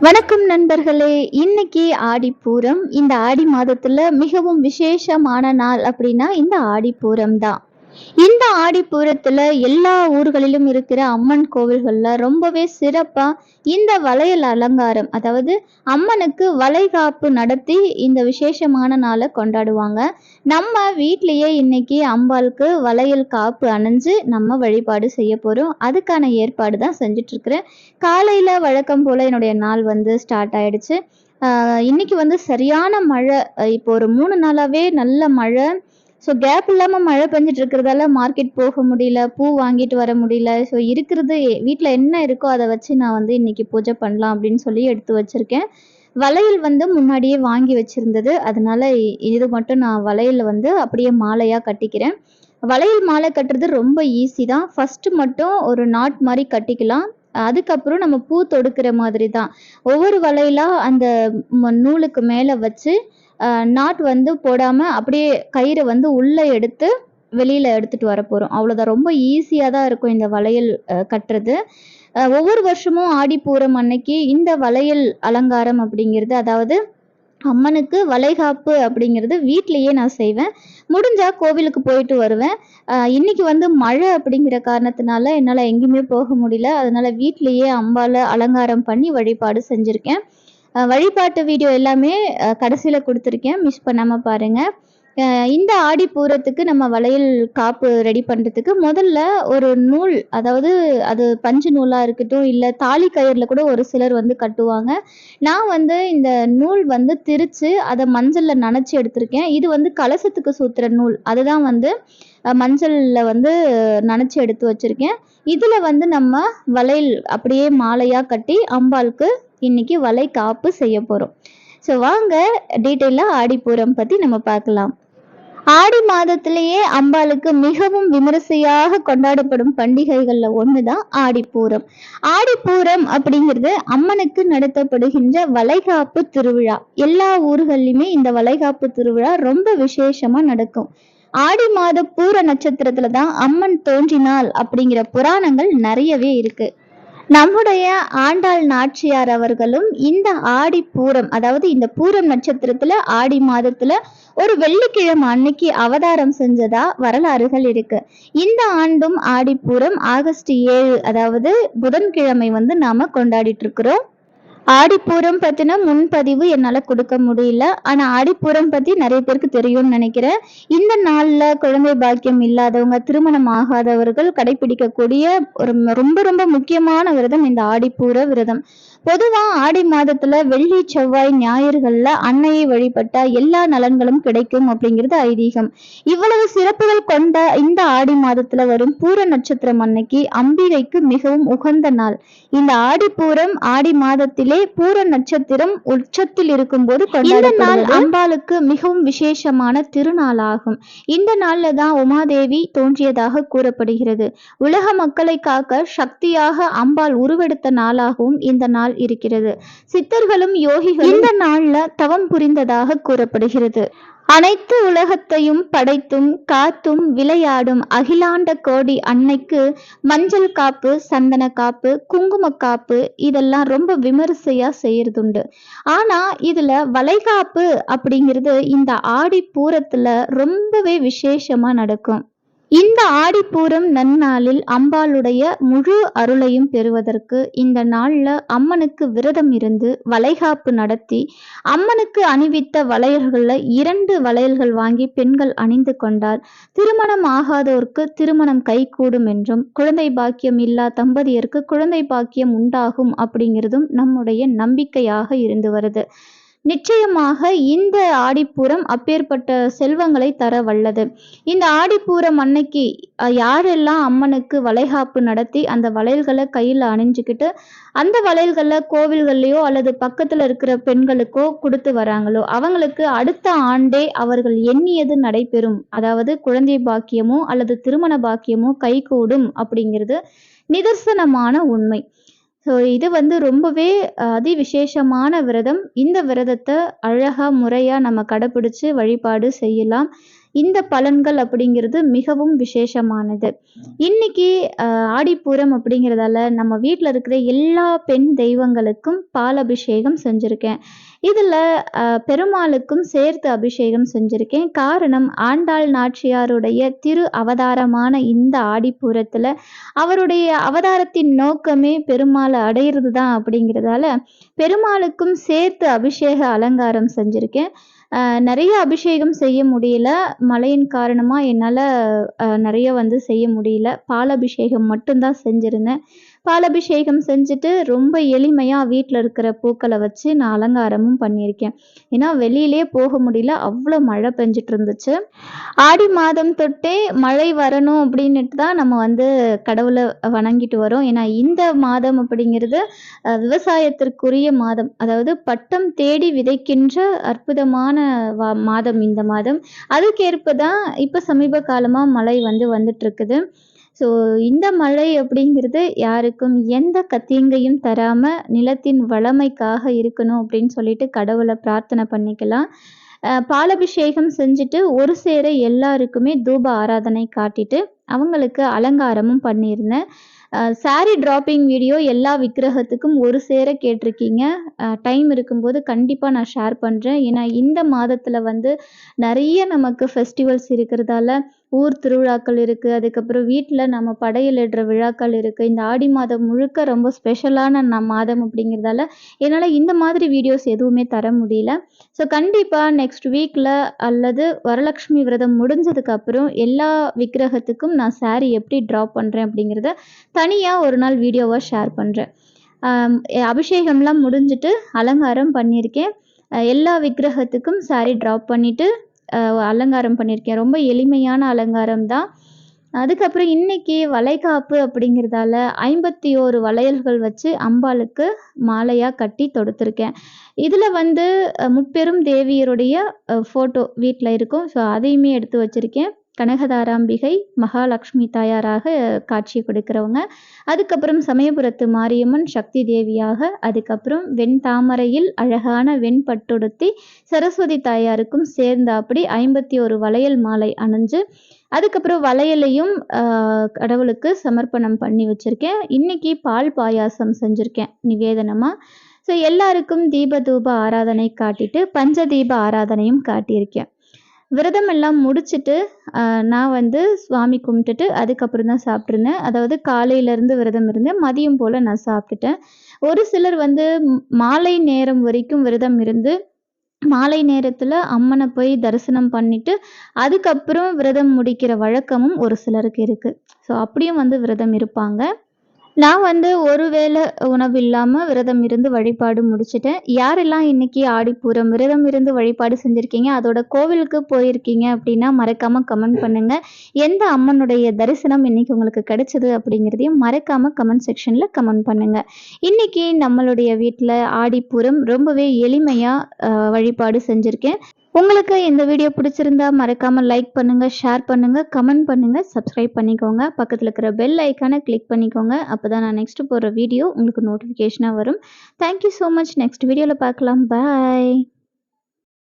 வணக்கம் நண்பர்களே. இன்னைக்கு ஆடிப்பூரம். இந்த ஆடி மாதத்துல மிகவும் விசேஷமான நாள் அப்படின்னா இந்த ஆடிப்பூரம் தான் இந்த ஆடிப்பூரத்தில் எல்லா ஊர்களிலும் இருக்கிற அம்மன் கோவில்களில் ரொம்பவே சிறப்பாக இந்த வளையல் அலங்காரம் அதாவது அம்மனுக்கு வளைகாப்பு நடத்தி இந்த விசேஷமான நாளை கொண்டாடுவாங்க. நம்ம வீட்லேயே இன்னைக்கு அம்பாளுக்கு வளையல் காப்பு அணிஞ்சு நம்ம வழிபாடு செய்ய போகிறோம் அதுக்கான ஏற்பாடு தான் செஞ்சுட்டு காலையில் வழக்கம் போல் என்னுடைய நாள் வந்து ஸ்டார்ட் ஆயிடுச்சு. இன்னைக்கு வந்து சரியான மழை இப்போ ஒரு மூணு நாளாகவே நல்ல மழை ஸோ கேப் இல்லாமல் மழை பெஞ்சிட்டு இருக்கிறதால மார்க்கெட் போக முடியல பூ வாங்கிட்டு வர முடியல. ஸோ இருக்கிறது வீட்டில் என்ன இருக்கோ அதை வச்சு நான் வந்து இன்னைக்கு பூஜை பண்ணலாம் அப்படின்னு சொல்லி எடுத்து வச்சுருக்கேன். வளையல் வந்து முன்னாடியே வாங்கி வச்சுருந்தது. அதனால இது மட்டும் நான் வளையல் வந்து அப்படியே மாலையாக கட்டிக்கிறேன். வளையல் மாலை கட்டுறது ரொம்ப ஈஸி தான். ஃபஸ்ட்டு மட்டும் ஒரு நாட் மாதிரி கட்டிக்கலாம். அதுக்கப்புறம் நம்ம பூ தொடுக்கிற மாதிரி தான். ஒவ்வொரு வளையலாக அந்த நூலுக்கு மேலே வச்சு நாட் வந்து போடாமல் அப்படியே கயிறை வந்து உள்ளே எடுத்து வெளியில் எடுத்துகிட்டு வர போகிறோம் அவ்வளோதான் ரொம்ப ஈஸியாக தான் இருக்கும் இந்த வளையல் கட்டுறது. ஒவ்வொரு வருஷமும் ஆடிப்பூரம் அன்னைக்கு இந்த வளையல் அலங்காரம் அப்படிங்கிறது அதாவது அம்மனுக்கு வளைகாப்பு அப்படிங்கிறது வீட்லேயே நான் செய்வேன். முடிஞ்சால் கோவிலுக்கு போயிட்டு வருவேன். இன்னைக்கு வந்து மழை அப்படிங்கிற காரணத்தினால என்னால் எங்கேயுமே போக முடியல. அதனால வீட்லேயே அம்பால அலங்காரம் பண்ணி வழிபாடு செஞ்சுருக்கேன். வழிபாட்டு வீடியோ எல்லாமே கடைசியில் கொடுத்துருக்கேன். மிஸ் பண்ணாமல் பாருங்கள் இந்த ஆடி பூரத்துக்கு நம்ம வளையல் காப்பு ரெடி பண்ணுறதுக்கு முதல்ல ஒரு நூல் அதாவது அது பஞ்சு நூலாக இருக்கட்டும் இல்லை தாலி கயிறில் கூட ஒரு சிலர் வந்து கட்டுவாங்க. நான் வந்து இந்த நூல் வந்து திரித்து அதை மஞ்சளில் நனைச்சி எடுத்திருக்கேன். இது வந்து கலசத்துக்கு சூத்துற நூல். அதுதான் வந்து மஞ்சளில் வந்து நனைச்சி எடுத்து வச்சுருக்கேன். இதில் வந்து நம்ம வளையல் அப்படியே மாலையாக கட்டி அம்பாளுக்கு இன்னைக்கு வலை காப்பு செய்ய போகிறோம் ஸோ வாங்க டீட்டெயிலாக ஆடிப்பூரம் பற்றி நம்ம பார்க்கலாம். ஆடி மாதத்திலேயே அம்பாளுக்கு மிகவும் விமரிசையாக கொண்டாடப்படும் பண்டிகைகளில் ஒன்று தான் ஆடிப்பூரம். ஆடிப்பூரம் அப்படிங்கிறது அம்மனுக்கு நடத்தப்படுகின்ற வளைகாப்பு திருவிழா. எல்லா ஊர்கள்லையுமே இந்த வளைகாப்பு திருவிழா ரொம்ப விசேஷமா நடக்கும். ஆடி மாத பூர நட்சத்திரத்துல தான் அம்மன் தோன்றினாள் அப்படிங்கிற புராணங்கள் நிறையவே இருக்கு. நம்முடைய ஆண்டாள் நாச்சியார் அவர்களும் இந்த ஆடி பூரம் அதாவது இந்த பூரம் நட்சத்திரத்துல ஆடி மாதத்துல ஒரு வெள்ளிக்கிழமை அன்னைக்கு அவதாரம் செஞ்சதா வரலாறுகள் இருக்கு. இந்த ஆண்டும் ஆடிப்பூரம் ஆகஸ்ட் ஏழு அதாவது புதன்கிழமை வந்து நாம கொண்டாடிட்டு இருக்கிறோம். ஆடிப்பூரம் பற்றின முன்பதிவு என்னால் கொடுக்க முடியல. ஆனால் ஆடிப்பூரம் பற்றி நிறைய பேருக்கு தெரியும்னு நினைக்கிறேன். இந்த நாளில் குழந்தை பாக்கியம் இல்லாதவங்க திருமணம் ஆகாதவர்கள் கடைபிடிக்கக்கூடிய ஒரு ரொம்ப ரொம்ப முக்கியமான விரதம் இந்த ஆடிப்பூர விரதம். பொதுவாக ஆடி மாதத்தில் வெள்ளி செவ்வாய் ஞாயிறுகளில் அன்னையை வழிபட்ட எல்லா நலன்களும் கிடைக்கும் அப்படிங்கிறது ஐதீகம். இவ்வளவு சிறப்புகள் கொண்ட இந்த ஆடி மாதத்தில் வரும் பூர நட்சத்திரம் அன்னைக்கு அம்பிகைக்கு மிகவும் உகந்த நாள். இந்த ஆடிப்பூரம் ஆடி மாதத்திலே பூர நட்சத்திரம் உச்சத்தில் இருக்கும்போது இந்த நாள் அம்பாளுக்கு மிகவும் விசேஷமான திருநாளாகும். இந்த நாள்ல தான் உமாதேவி தோன்றியதாக கூறப்படுகிறது. உலக மக்களை காக்க சக்தியாக அம்பாள் உருவெடுத்த நாளாகவும் இந்த நாள் இருக்கிறது. சித்தர்களும் யோகிகளும் இந்த நாள்ல தவம் புரிந்ததாக கூறப்படுகிறது. அனைத்து உலகத்தையும் படைத்தும் காத்தும் விளையாடும் அகிலாண்ட கோடி அன்னைக்கு மஞ்சள் காப்பு சந்தன காப்பு குங்கும காப்பு இதெல்லாம் ரொம்ப விமரிசையா செய்யறதுண்டு. ஆனா இதுல வளைகாப்பு அப்படிங்கிறது இந்த ஆடி பூரத்துல ரொம்பவே விசேஷமா நடக்கும். இந்த ஆடிப்பூரம் நன்னாளில் அம்பாளுடைய முழு அருளையும் பெறுவதற்கு இந்த நாள்ல அம்மனுக்கு விரதம் இருந்து வளைகாப்பு நடத்தி அம்மனுக்கு அணிவித்த வளையல்கள்ல இரண்டு வளையல்கள் வாங்கி பெண்கள் அணிந்து கொண்டால் திருமணம் ஆகாதோருக்கு திருமணம் கைகூடும் என்றும் குழந்தை பாக்கியம் இல்லா தம்பதியருக்கு குழந்தை பாக்கியம் உண்டாகும் அப்படிங்கிறதும் நம்முடைய நம்பிக்கையாக இருந்து வருது. நிச்சயமாக இந்த ஆடிப்பூரம் அப்பேற்பட்ட செல்வங்களை தர வல்லது. இந்த ஆடிப்பூரம் அன்னைக்கு யாரெல்லாம் அம்மனுக்கு வளைகாப்பு நடத்தி அந்த வளையல்களை கையில் அணிஞ்சுக்கிட்டு அந்த வளையல்களை கோவில்கள்லையோ அல்லது பக்கத்தில் இருக்கிற பெண்களுக்கோ கொடுத்து வராங்களோ அவங்களுக்கு அடுத்த ஆண்டே அவர்கள் எண்ணியது நடைபெறும். அதாவது குழந்தை பாக்கியமோ அல்லது திருமண பாக்கியமோ கைகூடும் அப்படிங்கிறது நிதர்சனமான உண்மை. ஸோ இது வந்து ரொம்பவே அதி விசேஷமான விரதம். இந்த விரதத்தை அழகாக முறையாக நம்ம கடைப்பிடிச்சு வழிபாடு செய்யலாம். இந்த பலன்கள் அப்படிங்கிறது மிகவும் விசேஷமானது. இன்னைக்கு ஆடிப்பூரம் அப்படிங்கிறதால நம்ம வீட்டில் இருக்கிற எல்லா பெண் தெய்வங்களுக்கும் பால் அபிஷேகம் செஞ்சுருக்கேன். இதில் பெருமாளுக்கும் சேர்த்து அபிஷேகம் செஞ்சுருக்கேன். காரணம் ஆண்டாள் நாச்சியாருடைய திரு அவதாரமான இந்த ஆடிப்பூரத்தில் அவருடைய அவதாரத்தின் நோக்கமே பெருமாளை அடையிறது தான் அப்படிங்கிறதால பெருமாளுக்கும் சேர்த்து அபிஷேக அலங்காரம் செஞ்சுருக்கேன். நிறைய அபிஷேகம் செய்ய முடியல. மழையின் காரணமாக என்னால் நிறைய வந்து செய்ய முடியல. பால் அபிஷேகம் மட்டும்தான் செஞ்சுருந்தேன். பாலபிஷேகம் செஞ்சுட்டு ரொம்ப எளிமையாக வீட்டில் இருக்கிற பூக்களை வச்சு நான் அலங்காரமும் பண்ணியிருக்கேன். ஏன்னா வெளியிலே போக முடியல. அவ்வளோ மழை பெஞ்சிட்டு இருந்துச்சு. ஆடி மாதம் தொட்டே மழை வரணும் அப்படின்னுட்டு தான் நம்ம வந்து கடவுளை வணங்கிட்டு வரோம். ஏன்னா இந்த மாதம் அப்படிங்கிறது விவசாயத்திற்குரிய மாதம். அதாவது பட்டம் தேடி விதைக்கின்ற அற்புதமான வா மாதம் இந்த மாதம். அதுக்கேற்ப தான் இப்போ சமீப காலமாக மழை வந்து வந்துட்டு இருக்குது. ஸோ இந்த மழை அப்படிங்கிறது யாருக்கும் எந்த கத்தீங்கையும் தராமல் நிலத்தின் வளமைக்காக இருக்கணும் அப்படின்னு சொல்லிட்டு கடவுளை பிரார்த்தனை பண்ணிக்கலாம். பாலபிஷேகம் செஞ்சுட்டு ஒரு சேர எல்லாருக்குமே தூப ஆராதனை காட்டிட்டு அவங்களுக்கு அலங்காரமும் பண்ணியிருந்தேன். சாரி டிராப்பிங் வீடியோ எல்லா விக்கிரகத்துக்கும் ஒரு சேர கேட்டிருக்கீங்க. டைம் இருக்கும்போது கண்டிப்பாக நான் ஷேர் பண்ணுறேன் ஏன்னா இந்த மாதத்தில் வந்து நிறைய நமக்கு ஃபெஸ்டிவல்ஸ் இருக்கிறதால ஊர் திருவிழாக்கள் இருக்குது அதுக்கப்புறம் வீட்டில் நம்ம படையலிடுற விழாக்கள் இருக்குது இந்த ஆடி மாதம் முழுக்க ரொம்ப ஸ்பெஷலான நம் மாதம் அப்படிங்கிறதால என்னால் இந்த மாதிரி வீடியோஸ் எதுவுமே தர முடியல. ஸோ கண்டிப்பாக நெக்ஸ்ட் வீக்கில் அல்லது வரலட்சுமி விரதம் முடிஞ்சதுக்கப்புறம் எல்லா விக்கிரகத்துக்கும் நான் saree எப்படி ட்ராப் பண்ணுறேன் அப்படிங்கிறத தனியாக ஒரு நாள் வீடியோவாக ஷேர் பண்ணுறேன் அபிஷேகம்லாம் முடிஞ்சிட்டு அலங்காரம் பண்ணியிருக்கேன். எல்லா விக்கிரகத்துக்கும் saree ட்ராப் பண்ணிவிட்டு அலங்காரம் பண்ணியிருக்கேன் ரொம்ப எளிமையான அலங்காரம் தான். அதுக்கப்புறம் இன்னைக்கு வளைகாப்பு அப்படிங்கிறதால ஐம்பத்தி ஓரு வளையல்கள் வச்சு அம்பாளுக்கு மாலையாக கட்டி தொடுத்துருக்கேன். இதில் வந்து முப்பெரும் தேவியருடைய ஃபோட்டோ வீட்டில் இருக்கும். ஸோ அதையுமே எடுத்து வச்சுருக்கேன். கனகதாராம்பிகை மகாலட்சுமி தாயாராக காட்சி கொடுக்கிறவங்க. அதுக்கப்புறம் சமயபுரத்து மாரியம்மன் சக்தி தேவியாக அதுக்கப்புறம் வெண் தாமரையில் அழகான வெண் பட்டுடுத்தி சரஸ்வதி தாயாருக்கும் சேர்ந்தாப்படி ஐம்பத்தி ஒரு வளையல் மாலை அணிஞ்சு அதுக்கப்புறம் வளையலையும் கடவுளுக்கு சமர்ப்பணம் பண்ணி வச்சுருக்கேன். இன்னைக்கு பால் பாயாசம் செஞ்சுருக்கேன் நிவேதனமாக ஸோ எல்லாருக்கும் தீப தூப ஆராதனை காட்டிட்டு பஞ்சதீப ஆராதனையும் காட்டியிருக்கேன். விரதம் எல்லாம் முடிச்சுட்டு நான் வந்து சுவாமி கும்பிட்டுட்டு அதுக்கப்புறம் தான் சாப்பிட்ருந்தேன் அதாவது காலையிலேருந்து விரதம் இருந்தேன். மதியம் போல் நான் சாப்பிட்டுட்டேன். ஒரு சிலர் வந்து மாலை நேரம் வரைக்கும் விரதம் இருந்து மாலை நேரத்தில் அம்மனை போய் தரிசனம் பண்ணிட்டு அதுக்கப்புறம் விரதம் முடிக்கிற வழக்கமும் ஒரு சிலருக்கு இருக்குது ஸோ அப்படியும் வந்து விரதம் இருப்பாங்க. நான் வந்து ஒரு வேளை உணவு இல்லாமல் விரதம் இருந்து வழிபாடு முடிச்சிட்டேன் யாரெல்லாம் இன்னைக்கு ஆடிப்பூரம் விரதம் இருந்து வழிபாடு செஞ்சுருக்கீங்க அதோட கோவிலுக்கு போயிருக்கீங்க அப்படின்னா மறக்காமல் கமெண்ட் பண்ணுங்கள் எந்த அம்மனுடைய தரிசனம் இன்னைக்கு உங்களுக்கு கிடைச்சது அப்படிங்கிறதையும் மறக்காமல் கமெண்ட் செக்ஷனில் கமெண்ட் பண்ணுங்கள் இன்னைக்கு நம்மளுடைய வீட்டில் ஆடிப்பூரம் ரொம்பவே எளிமையாக வழிபாடு செஞ்சுருக்கேன். உங்களுக்கு இந்த வீடியோ பிடிச்சிருந்தா மறக்காம லைக் பண்ணுங்க ஷேர் பண்ணுங்க கமெண்ட் பண்ணுங்க சப்ஸ்கிரைப் பண்ணிக்கோங்க. பக்கத்தில் இருக்கிற பெல் ஐக்கானை கிளிக் பண்ணிக்கோங்க. அப்பதான் நான் நெக்ஸ்ட் போகிற வீடியோ உங்களுக்கு நோட்டிஃபிகேஷனாக வரும். தேங்க்யூ ஸோ மச் நெக்ஸ்ட் வீடியோவில் பார்க்கலாம். பாய்